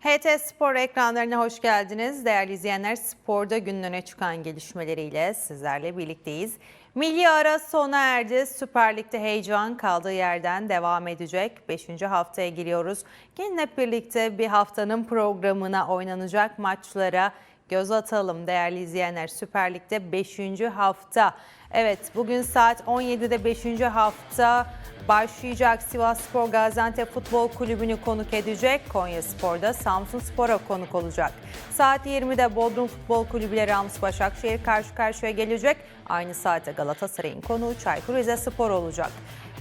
HT Spor ekranlarına hoş geldiniz. Değerli izleyenler sporda günün çıkan gelişmeleriyle sizlerle birlikteyiz. Milli ara sona erdi. Süper Lig'de heyecan kaldığı yerden devam edecek. Beşinci haftaya giriyoruz. Hep birlikte bir haftanın programına oynanacak maçlara göz atalım değerli izleyenler. Süper Lig'de 5. hafta. Evet bugün saat 17'de 5. hafta başlayacak. Sivas Spor Gaziantep Futbol Kulübü'nü konuk edecek. Konya Spor'da Samsun Spor'a konuk olacak. Saat 20'de Bodrum Futbol Kulübü ile Rams Başakşehir karşı karşıya gelecek. Aynı saatte Galatasaray'ın konuğu Çaykur Rizespor olacak.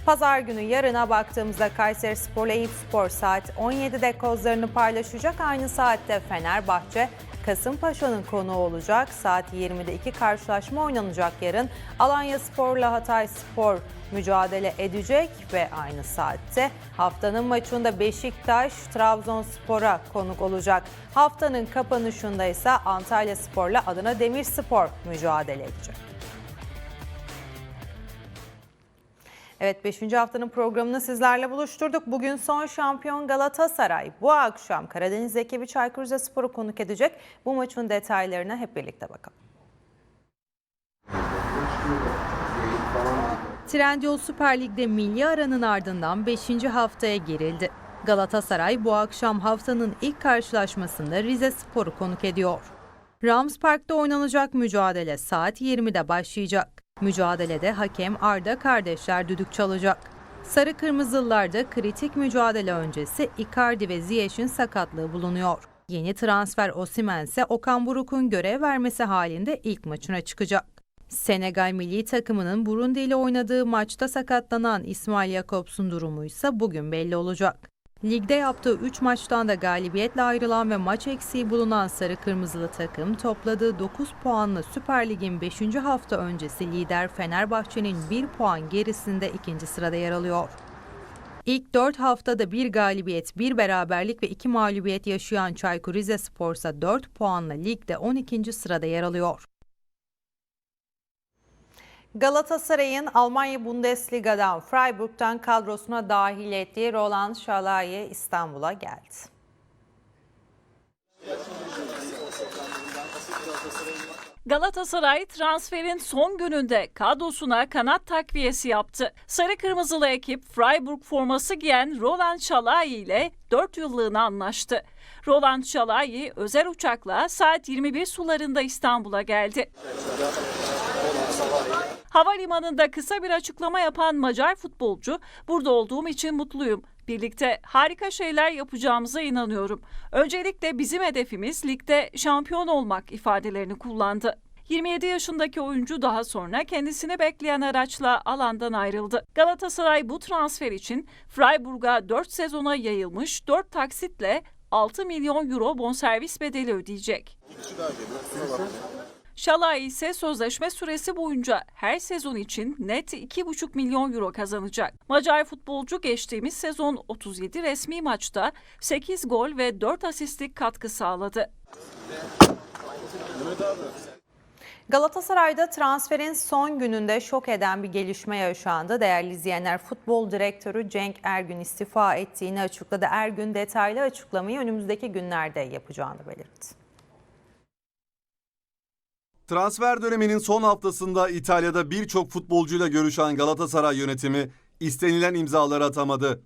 Pazar günü yarına baktığımızda Kayseri Spor ile Spor saat 17'de kozlarını paylaşacak. Aynı saatte Fenerbahçe Kasımpaşa'nın konuğu olacak. Saat 20'de iki karşılaşma oynanacak yarın. Alanya Spor'la Hatay Spor mücadele edecek ve aynı saatte haftanın maçında Beşiktaş Trabzonspor'a konuk olacak. Haftanın kapanışında ise Antalya Spor'la Adana Demirspor mücadele edecek. Evet 5. haftanın programını sizlerle buluşturduk. Bugün son şampiyon Galatasaray. Bu akşam Karadeniz ekibi Çaykur Rizespor'u konuk edecek. Bu maçın detaylarına hep birlikte bakalım. Trendyol Süper Lig'de milli aranın ardından 5. haftaya girildi. Galatasaray bu akşam haftanın ilk karşılaşmasında Rize Spor'u konuk ediyor. Rams Park'ta oynanacak mücadele saat 20'de başlayacak. Mücadelede hakem Arda kardeşler düdük çalacak. Sarı Kırmızılılarda kritik mücadele öncesi Icardi ve Ziyech'in sakatlığı bulunuyor. Yeni transfer Osimhen ise Okan Buruk'un görev vermesi halinde ilk maçına çıkacak. Senegal milli takımının Burundi ile oynadığı maçta sakatlanan İsmail Jakobs'un durumu ise bugün belli olacak. Ligde yaptığı 3 maçtan da galibiyetle ayrılan ve maç eksiği bulunan Sarı Kırmızılı takım topladığı 9 puanla Süper Lig'in 5. hafta öncesi lider Fenerbahçe'nin 1 puan gerisinde ikinci sırada yer alıyor. İlk 4 haftada bir galibiyet, bir beraberlik ve 2 mağlubiyet yaşayan Çaykur Rizespor ise 4 puanla ligde 12. sırada yer alıyor. Galatasaray'ın Almanya Bundesliga'dan Freiburg'dan kadrosuna dahil ettiği Roland Şalai İstanbul'a geldi. Galatasaray transferin son gününde kadrosuna kanat takviyesi yaptı. Sarı kırmızılı ekip Freiburg forması giyen Roland Şalai ile 4 yıllığına anlaştı. Roland Şalai özel uçakla saat 21 sularında İstanbul'a geldi. Havalimanında kısa bir açıklama yapan Macar futbolcu, burada olduğum için mutluyum. Birlikte harika şeyler yapacağımıza inanıyorum. Öncelikle bizim hedefimiz ligde şampiyon olmak ifadelerini kullandı. 27 yaşındaki oyuncu daha sonra kendisini bekleyen araçla alandan ayrıldı. Galatasaray bu transfer için Freiburg'a 4 sezona yayılmış 4 taksitle 6 milyon euro bonservis bedeli ödeyecek. Şalay ise sözleşme süresi boyunca her sezon için net 2,5 milyon euro kazanacak. Macar futbolcu geçtiğimiz sezon 37 resmi maçta 8 gol ve 4 asistlik katkı sağladı. Galatasaray'da transferin son gününde şok eden bir gelişme yaşandı. Değerli izleyenler futbol direktörü Cenk Ergün istifa ettiğini açıkladı. Ergün detaylı açıklamayı önümüzdeki günlerde yapacağını belirtti. Transfer döneminin son haftasında İtalya'da birçok futbolcuyla görüşen Galatasaray yönetimi istenilen imzaları atamadı.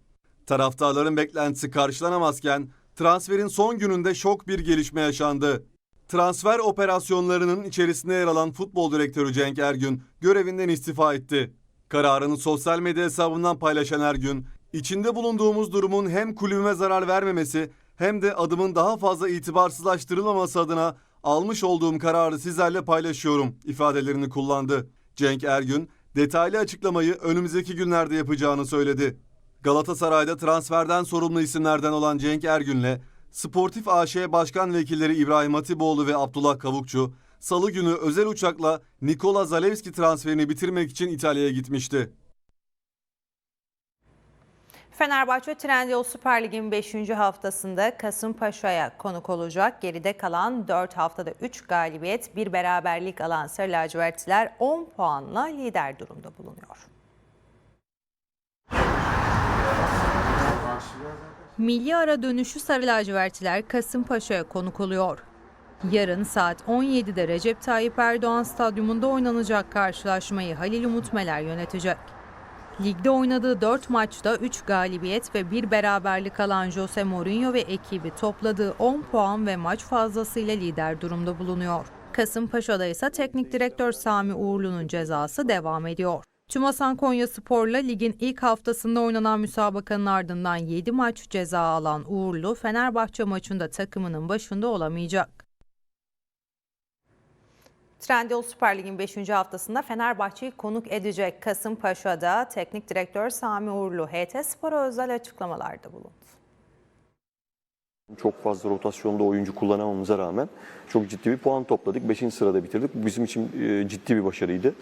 Taraftarların beklentisi karşılanamazken transferin son gününde şok bir gelişme yaşandı. Transfer operasyonlarının içerisinde yer alan futbol direktörü Cenk Ergün görevinden istifa etti. Kararını sosyal medya hesabından paylaşan Ergün, içinde bulunduğumuz durumun hem kulübüme zarar vermemesi hem de adımın daha fazla itibarsızlaştırılmaması adına almış olduğum kararı sizlerle paylaşıyorum ifadelerini kullandı. Cenk Ergün detaylı açıklamayı önümüzdeki günlerde yapacağını söyledi. Galatasaray'da transferden sorumlu isimlerden olan Cenk Ergün'le Sportif AŞ Başkan Vekilleri İbrahim Hatipoğlu ve Abdullah Kavukçu salı günü özel uçakla Nikola Zalewski transferini bitirmek için İtalya'ya gitmişti. Fenerbahçe Trendyol Süper Lig'in 5. haftasında Kasımpaşa'ya konuk olacak. Geride kalan 4 haftada 3 galibiyet, bir beraberlik alan Sarı Lacivertliler 10 puanla lider durumda bulunuyor. Milli ara dönüşü Sarı Lacivertliler Kasımpaşa'ya konuk oluyor. Yarın saat 17'de Recep Tayyip Erdoğan Stadyumunda oynanacak karşılaşmayı Halil Umut Meler yönetecek. Ligde oynadığı 4 maçta 3 galibiyet ve 1 beraberlik alan Jose Mourinho ve ekibi topladığı 10 puan ve maç fazlasıyla lider durumda bulunuyor. Kasımpaşa'da ise teknik direktör Sami Uğurlu'nun cezası devam ediyor. Tümasan Konya Spor'la ligin ilk haftasında oynanan müsabakanın ardından 7 maç ceza alan Uğurlu, Fenerbahçe maçında takımının başında olamayacak. Trendyol Süper Lig'in 5. haftasında Fenerbahçe'yi konuk edecek Kasımpaşa'da teknik direktör Sami Uğurlu HT Spor'a özel açıklamalarda bulundu. Çok fazla rotasyonda oyuncu kullanamamıza rağmen çok ciddi bir puan topladık. 5. sırada bitirdik. Bu bizim için e, ciddi bir başarıydı.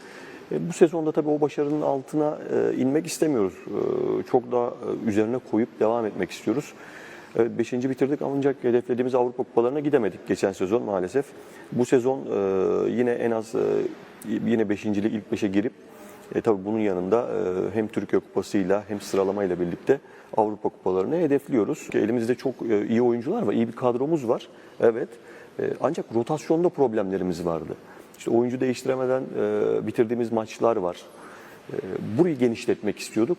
E, Bu sezonda tabii o başarının altına e, inmek istemiyoruz. Çok daha üzerine koyup devam etmek istiyoruz. Evet 5. bitirdik ancak hedeflediğimiz Avrupa kupalarına gidemedik geçen sezon maalesef. Bu sezon e, yine en az e, yine 5. ilk 5'e girip e, tabii bunun yanında e, hem Türkiye Kupası'yla hem sıralamayla birlikte Avrupa Kupalarını hedefliyoruz. Elimizde çok e, iyi oyuncular var, iyi bir kadromuz var. Evet. E, ancak rotasyonda problemlerimiz vardı. İşte oyuncu değiştiremeden e, bitirdiğimiz maçlar var. E, burayı genişletmek istiyorduk.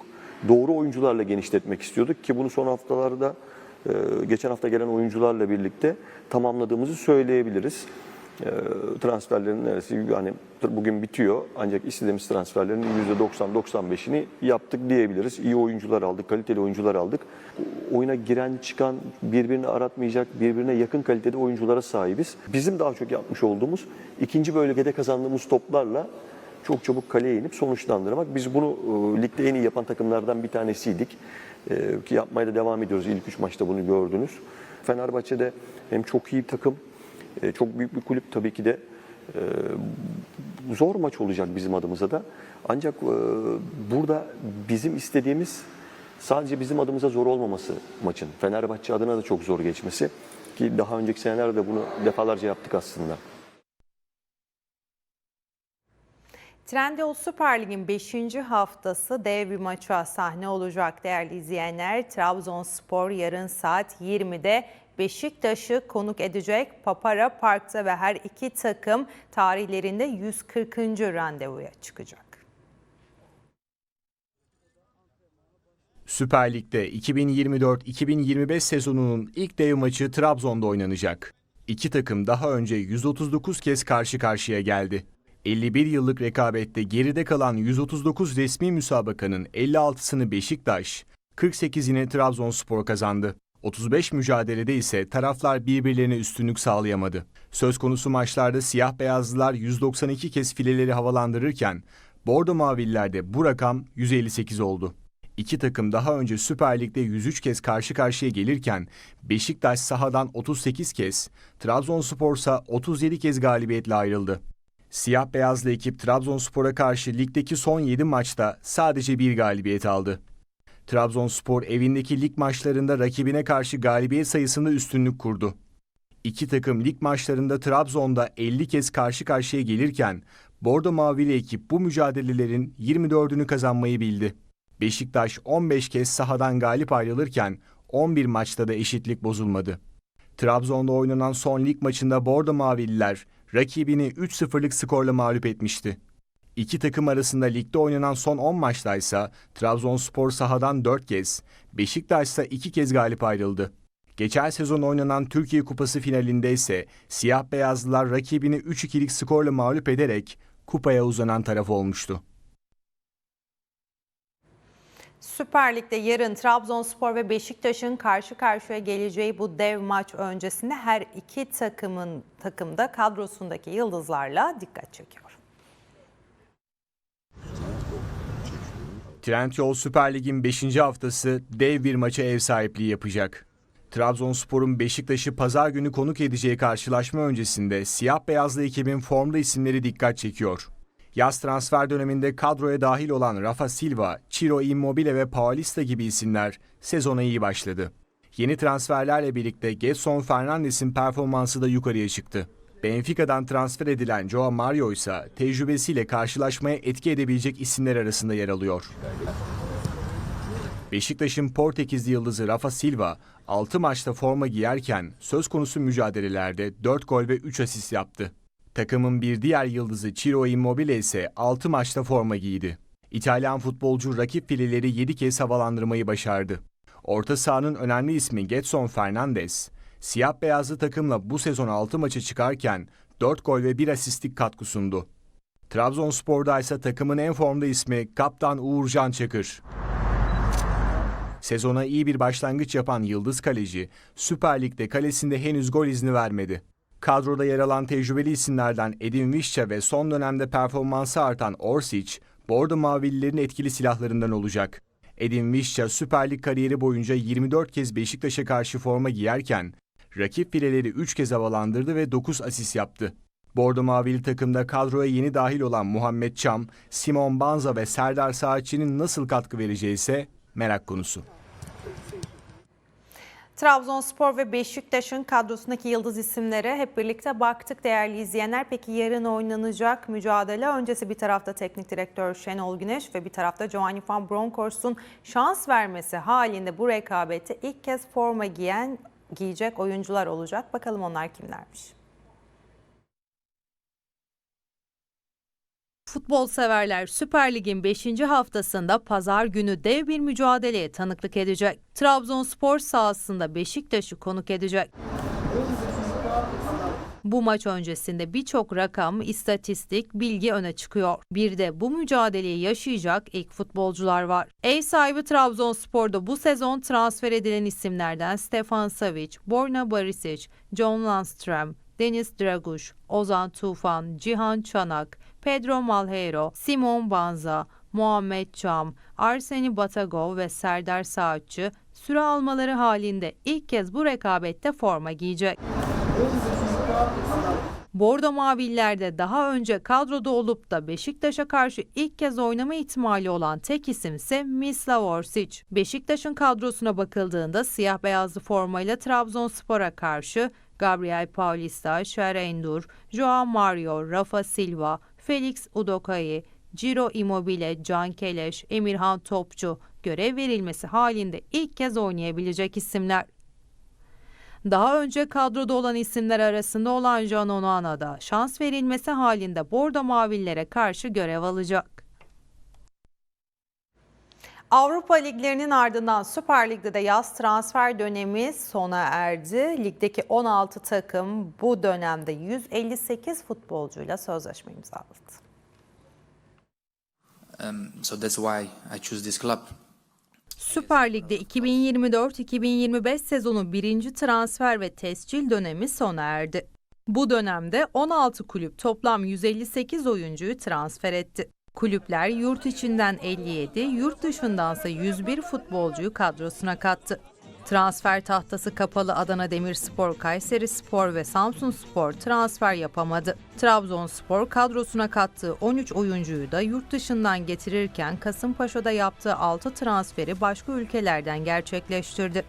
Doğru oyuncularla genişletmek istiyorduk ki bunu son haftalarda geçen hafta gelen oyuncularla birlikte tamamladığımızı söyleyebiliriz. E, transferlerin neresi yani bugün bitiyor ancak istediğimiz transferlerin %90-95'ini yaptık diyebiliriz. İyi oyuncular aldık, kaliteli oyuncular aldık. Oyuna giren çıkan birbirini aratmayacak, birbirine yakın kalitede oyunculara sahibiz. Bizim daha çok yapmış olduğumuz ikinci bölgede kazandığımız toplarla çok çabuk kaleye inip sonuçlandırmak. Biz bunu e, ligde en iyi yapan takımlardan bir tanesiydik. E, ki yapmaya da devam ediyoruz. İlk üç maçta bunu gördünüz. Fenerbahçe'de hem çok iyi bir takım, e, çok büyük bir kulüp tabii ki de e, zor maç olacak bizim adımıza da. Ancak e, burada bizim istediğimiz sadece bizim adımıza zor olmaması maçın. Fenerbahçe adına da çok zor geçmesi. Ki daha önceki senelerde bunu defalarca yaptık aslında. Trendyol Süper Lig'in 5. haftası dev bir maça sahne olacak değerli izleyenler. Trabzonspor yarın saat 20'de Beşiktaş'ı konuk edecek Papara Park'ta ve her iki takım tarihlerinde 140. randevuya çıkacak. Süper Lig'de 2024-2025 sezonunun ilk dev maçı Trabzon'da oynanacak. İki takım daha önce 139 kez karşı karşıya geldi. 51 yıllık rekabette geride kalan 139 resmi müsabakanın 56'sını Beşiktaş, 48'ini Trabzonspor kazandı. 35 mücadelede ise taraflar birbirlerine üstünlük sağlayamadı. Söz konusu maçlarda siyah beyazlılar 192 kez fileleri havalandırırken Bordo Mavililer'de bu rakam 158 oldu. İki takım daha önce Süper Lig'de 103 kez karşı karşıya gelirken Beşiktaş sahadan 38 kez, Trabzonspor ise 37 kez galibiyetle ayrıldı. Siyah beyazlı ekip Trabzonspor'a karşı ligdeki son 7 maçta sadece bir galibiyet aldı. Trabzonspor evindeki lig maçlarında rakibine karşı galibiyet sayısında üstünlük kurdu. İki takım lig maçlarında Trabzon'da 50 kez karşı karşıya gelirken Bordo Mavili ekip bu mücadelelerin 24'ünü kazanmayı bildi. Beşiktaş 15 kez sahadan galip ayrılırken 11 maçta da eşitlik bozulmadı. Trabzon'da oynanan son lig maçında Bordo Mavililer rakibini 3-0'lık skorla mağlup etmişti. İki takım arasında ligde oynanan son 10 maçtaysa Trabzonspor sahadan 4 kez, Beşiktaş ise 2 kez galip ayrıldı. Geçen sezon oynanan Türkiye Kupası finalinde ise siyah beyazlılar rakibini 3-2'lik skorla mağlup ederek kupaya uzanan taraf olmuştu. Süper Lig'de yarın Trabzonspor ve Beşiktaş'ın karşı karşıya geleceği bu dev maç öncesinde her iki takımın takımda kadrosundaki yıldızlarla dikkat çekiyor. Trendyol Süper Lig'in 5. haftası dev bir maça ev sahipliği yapacak. Trabzonspor'un Beşiktaş'ı pazar günü konuk edeceği karşılaşma öncesinde siyah beyazlı ekibin formda isimleri dikkat çekiyor. Yaz transfer döneminde kadroya dahil olan Rafa Silva, Ciro Immobile ve Paulista gibi isimler sezona iyi başladı. Yeni transferlerle birlikte Getson Fernandes'in performansı da yukarıya çıktı. Benfica'dan transfer edilen Joao Mario ise tecrübesiyle karşılaşmaya etki edebilecek isimler arasında yer alıyor. Beşiktaş'ın Portekizli yıldızı Rafa Silva 6 maçta forma giyerken söz konusu mücadelelerde 4 gol ve 3 asist yaptı. Takımın bir diğer yıldızı Ciro Immobile ise 6 maçta forma giydi. İtalyan futbolcu rakip fileleri 7 kez havalandırmayı başardı. Orta sahanın önemli ismi Getson Fernandes, siyah beyazlı takımla bu sezon 6 maçı çıkarken 4 gol ve 1 asistlik katkı sundu. Trabzonspor'da ise takımın en formda ismi Kaptan Uğurcan Çakır. Sezona iyi bir başlangıç yapan Yıldız Kaleci, Süper Lig'de kalesinde henüz gol izni vermedi. Kadroda yer alan tecrübeli isimlerden Edin Visca ve son dönemde performansı artan Orsic, Bordo Mavililerin etkili silahlarından olacak. Edin Visca Süper Lig kariyeri boyunca 24 kez Beşiktaş'a karşı forma giyerken, rakip fileleri 3 kez havalandırdı ve 9 asist yaptı. Bordo Mavili takımda kadroya yeni dahil olan Muhammed Çam, Simon Banza ve Serdar Saatçı'nın nasıl katkı vereceği ise merak konusu. Trabzonspor ve Beşiktaş'ın kadrosundaki yıldız isimlere hep birlikte baktık değerli izleyenler. Peki yarın oynanacak mücadele öncesi bir tarafta teknik direktör Şenol Güneş ve bir tarafta Giovanni Van Bronckhorst'un şans vermesi halinde bu rekabette ilk kez forma giyen giyecek oyuncular olacak. Bakalım onlar kimlermiş? Futbol severler Süper Lig'in 5. haftasında pazar günü dev bir mücadeleye tanıklık edecek. Trabzonspor sahasında Beşiktaş'ı konuk edecek. Bu maç öncesinde birçok rakam, istatistik, bilgi öne çıkıyor. Bir de bu mücadeleyi yaşayacak ilk futbolcular var. Ev sahibi Trabzonspor'da bu sezon transfer edilen isimlerden Stefan Savic, Borna Barisic, John Landström, Deniz Draguş, Ozan Tufan, Cihan Çanak, Pedro Malheiro, Simon Banza, Muhammed Çam, Arseni Batagov ve Serdar Saatçı süre almaları halinde ilk kez bu rekabette forma giyecek. Bordo Mavillerde daha önce kadroda olup da Beşiktaş'a karşı ilk kez oynama ihtimali olan tek isim ise Mislav Orsic. Beşiktaş'ın kadrosuna bakıldığında siyah beyazlı formayla Trabzonspor'a karşı Gabriel Paulista, Şerendur, Joao Mario, Rafa Silva, Felix Udokai, Ciro Immobile, Can Keleş, Emirhan Topçu görev verilmesi halinde ilk kez oynayabilecek isimler. Daha önce kadroda olan isimler arasında olan Can Onuana da şans verilmesi halinde Bordo Mavillere karşı görev alacak. Avrupa liglerinin ardından Süper Lig'de de yaz transfer dönemi sona erdi. Ligdeki 16 takım bu dönemde 158 futbolcuyla sözleşme imzaladı. Um, so that's why I choose this club. Süper Lig'de 2024-2025 sezonu birinci transfer ve tescil dönemi sona erdi. Bu dönemde 16 kulüp toplam 158 oyuncuyu transfer etti. Kulüpler yurt içinden 57, yurt dışındansa 101 futbolcuyu kadrosuna kattı. Transfer tahtası kapalı Adana Demirspor, Kayseri Spor ve Samsun Spor transfer yapamadı. Trabzonspor kadrosuna kattığı 13 oyuncuyu da yurt dışından getirirken Kasımpaşa'da yaptığı 6 transferi başka ülkelerden gerçekleştirdi.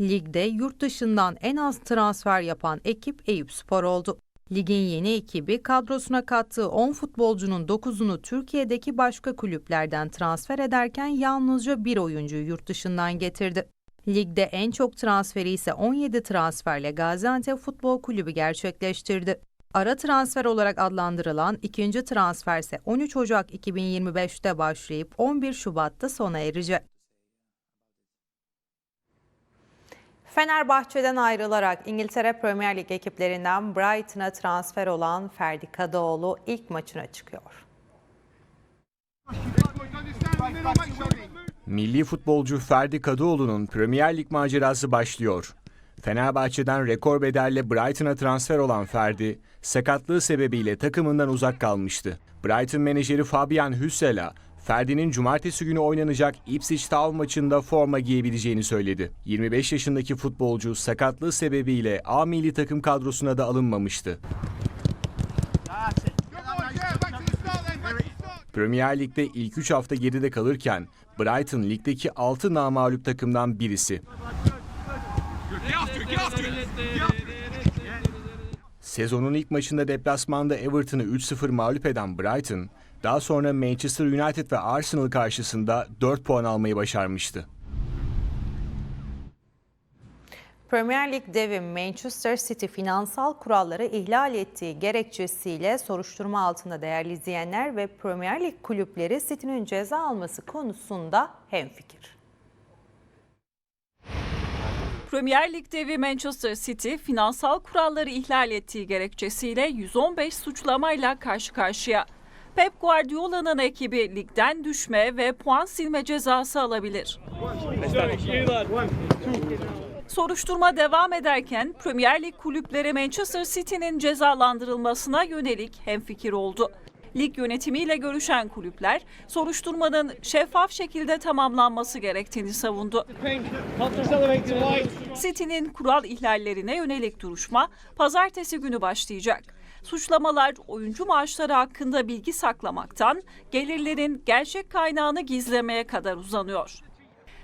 Ligde yurt dışından en az transfer yapan ekip Eyüpspor oldu. Ligin yeni ekibi kadrosuna kattığı 10 futbolcunun 9'unu Türkiye'deki başka kulüplerden transfer ederken yalnızca bir oyuncuyu yurt dışından getirdi. Ligde en çok transferi ise 17 transferle Gaziantep Futbol Kulübü gerçekleştirdi. Ara transfer olarak adlandırılan ikinci transfer ise 13 Ocak 2025'te başlayıp 11 Şubat'ta sona erecek. Fenerbahçe'den ayrılarak İngiltere Premier Lig ekiplerinden Brighton'a transfer olan Ferdi Kadıoğlu ilk maçına çıkıyor. Milli futbolcu Ferdi Kadıoğlu'nun Premier Lig macerası başlıyor. Fenerbahçe'den rekor bedelle Brighton'a transfer olan Ferdi, sakatlığı sebebiyle takımından uzak kalmıştı. Brighton menajeri Fabian Hüssel'a, Ferdi'nin cumartesi günü oynanacak Ipswich Town maçında forma giyebileceğini söyledi. 25 yaşındaki futbolcu sakatlığı sebebiyle A milli takım kadrosuna da alınmamıştı. Premier Lig'de ilk 3 hafta geride kalırken Brighton ligdeki 6 namağlup takımdan birisi. Sezonun ilk maçında deplasmanda Everton'ı 3-0 mağlup eden Brighton, daha sonra Manchester United ve Arsenal karşısında 4 puan almayı başarmıştı. Premier Lig devi Manchester City finansal kuralları ihlal ettiği gerekçesiyle soruşturma altında değerli izleyenler ve Premier Lig kulüpleri City'nin ceza alması konusunda hemfikir. Premier Lig devi Manchester City finansal kuralları ihlal ettiği gerekçesiyle 115 suçlamayla karşı karşıya. Pep Guardiola'nın ekibi ligden düşme ve puan silme cezası alabilir. Soruşturma devam ederken Premier Lig kulüpleri Manchester City'nin cezalandırılmasına yönelik hemfikir oldu. Lig yönetimiyle görüşen kulüpler soruşturmanın şeffaf şekilde tamamlanması gerektiğini savundu. City'nin kural ihlallerine yönelik duruşma pazartesi günü başlayacak. Suçlamalar oyuncu maaşları hakkında bilgi saklamaktan gelirlerin gerçek kaynağını gizlemeye kadar uzanıyor.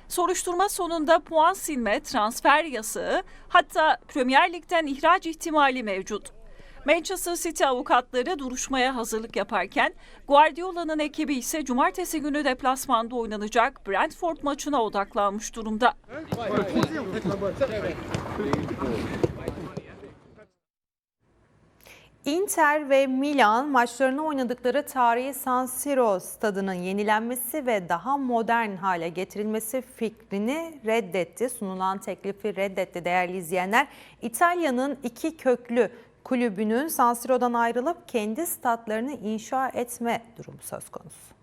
Soruşturma sonunda puan silme, transfer yasağı, hatta Premier Lig'den ihraç ihtimali mevcut. Manchester City avukatları duruşmaya hazırlık yaparken Guardiola'nın ekibi ise cumartesi günü deplasmanda oynanacak Brentford maçına odaklanmış durumda. Inter ve Milan maçlarını oynadıkları tarihi San Siro stadının yenilenmesi ve daha modern hale getirilmesi fikrini reddetti. Sunulan teklifi reddetti değerli izleyenler. İtalya'nın iki köklü kulübünün San Siro'dan ayrılıp kendi statlarını inşa etme durumu söz konusu.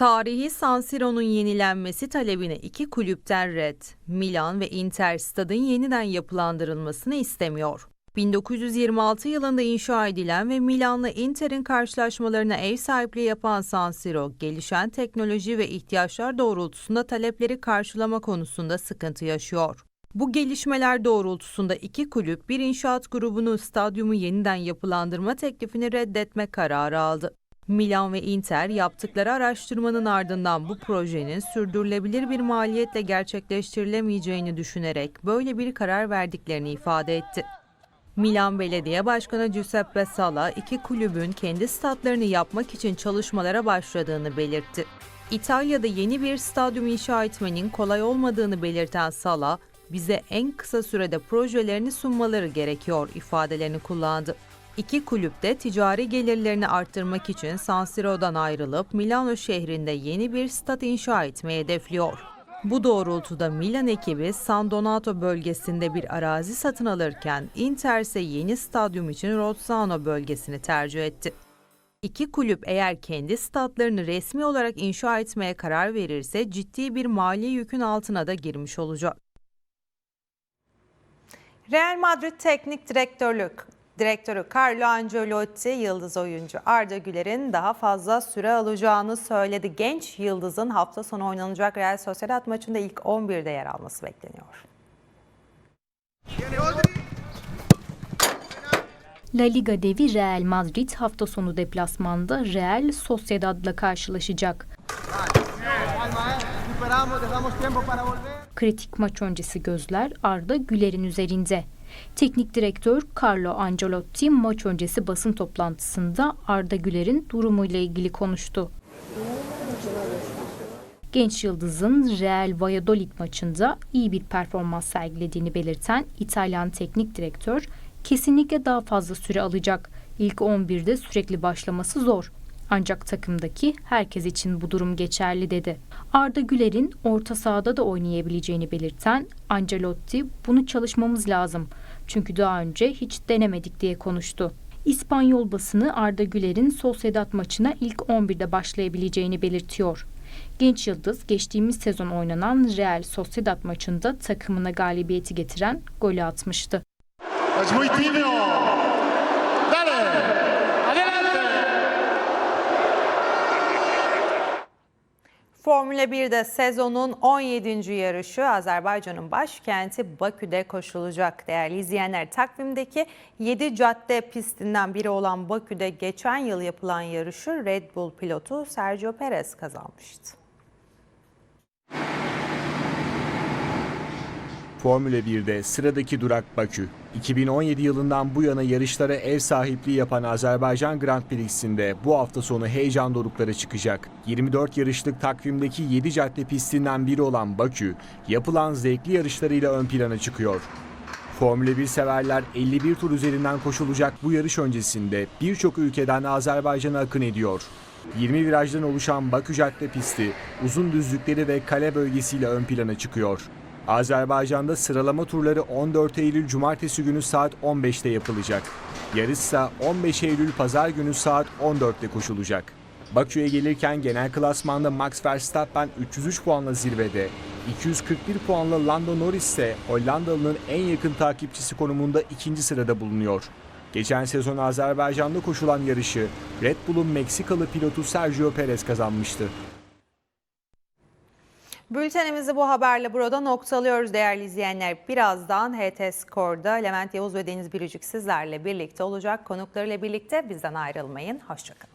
Tarihi San Siro'nun yenilenmesi talebine iki kulüpten red. Milan ve Inter stadın yeniden yapılandırılmasını istemiyor. 1926 yılında inşa edilen ve Milan'la Inter'in karşılaşmalarına ev sahipliği yapan San Siro, gelişen teknoloji ve ihtiyaçlar doğrultusunda talepleri karşılama konusunda sıkıntı yaşıyor. Bu gelişmeler doğrultusunda iki kulüp bir inşaat grubunun stadyumu yeniden yapılandırma teklifini reddetme kararı aldı. Milan ve Inter yaptıkları araştırmanın ardından bu projenin sürdürülebilir bir maliyetle gerçekleştirilemeyeceğini düşünerek böyle bir karar verdiklerini ifade etti. Milan Belediye Başkanı Giuseppe Sala iki kulübün kendi statlarını yapmak için çalışmalara başladığını belirtti. İtalya'da yeni bir stadyum inşa etmenin kolay olmadığını belirten Sala, bize en kısa sürede projelerini sunmaları gerekiyor ifadelerini kullandı. İki kulüp de ticari gelirlerini arttırmak için San Siro'dan ayrılıp Milano şehrinde yeni bir stat inşa etmeyi hedefliyor. Bu doğrultuda Milan ekibi San Donato bölgesinde bir arazi satın alırken Inter ise yeni stadyum için Rozzano bölgesini tercih etti. İki kulüp eğer kendi statlarını resmi olarak inşa etmeye karar verirse ciddi bir mali yükün altına da girmiş olacak. Real Madrid Teknik Direktörlük Direktörü Carlo Ancelotti, yıldız oyuncu Arda Güler'in daha fazla süre alacağını söyledi. Genç yıldızın hafta sonu oynanacak Real Sociedad maçında ilk 11'de yer alması bekleniyor. La Liga devi Real Madrid hafta sonu deplasmanda Real Sociedad'la karşılaşacak. Kritik maç öncesi gözler Arda Güler'in üzerinde. Teknik direktör Carlo Ancelotti maç öncesi basın toplantısında Arda Güler'in durumuyla ilgili konuştu. Genç Yıldız'ın Real Valladolid maçında iyi bir performans sergilediğini belirten İtalyan teknik direktör kesinlikle daha fazla süre alacak. İlk 11'de sürekli başlaması zor. Ancak takımdaki herkes için bu durum geçerli dedi. Arda Güler'in orta sahada da oynayabileceğini belirten Ancelotti bunu çalışmamız lazım. Çünkü daha önce hiç denemedik diye konuştu. İspanyol basını Arda Güler'in Sociedad maçına ilk 11'de başlayabileceğini belirtiyor. Genç Yıldız geçtiğimiz sezon oynanan Real Sociedad maçında takımına galibiyeti getiren golü atmıştı. Formula 1'de sezonun 17. yarışı Azerbaycan'ın başkenti Bakü'de koşulacak. Değerli izleyenler takvimdeki 7 cadde pistinden biri olan Bakü'de geçen yıl yapılan yarışı Red Bull pilotu Sergio Perez kazanmıştı. Formula 1'de sıradaki durak Bakü. 2017 yılından bu yana yarışlara ev sahipliği yapan Azerbaycan Grand Prix'sinde bu hafta sonu heyecan dorukları çıkacak. 24 yarışlık takvimdeki 7 cadde pistinden biri olan Bakü, yapılan zevkli yarışlarıyla ön plana çıkıyor. Formula 1 severler 51 tur üzerinden koşulacak bu yarış öncesinde birçok ülkeden Azerbaycan'a akın ediyor. 20 virajdan oluşan Bakü Cadde pisti uzun düzlükleri ve kale bölgesiyle ön plana çıkıyor. Azerbaycan'da sıralama turları 14 Eylül Cumartesi günü saat 15'te yapılacak. Yarış ise 15 Eylül Pazar günü saat 14'te koşulacak. Bakü'ye gelirken genel klasmanda Max Verstappen 303 puanla zirvede, 241 puanla Lando Norris ise Hollandalı'nın en yakın takipçisi konumunda ikinci sırada bulunuyor. Geçen sezon Azerbaycan'da koşulan yarışı Red Bull'un Meksikalı pilotu Sergio Perez kazanmıştı. Bültenimizi bu haberle burada noktalıyoruz değerli izleyenler. Birazdan HT Skor'da Levent Yavuz ve Deniz Biricik sizlerle birlikte olacak. Konuklarıyla birlikte bizden ayrılmayın. Hoşçakalın.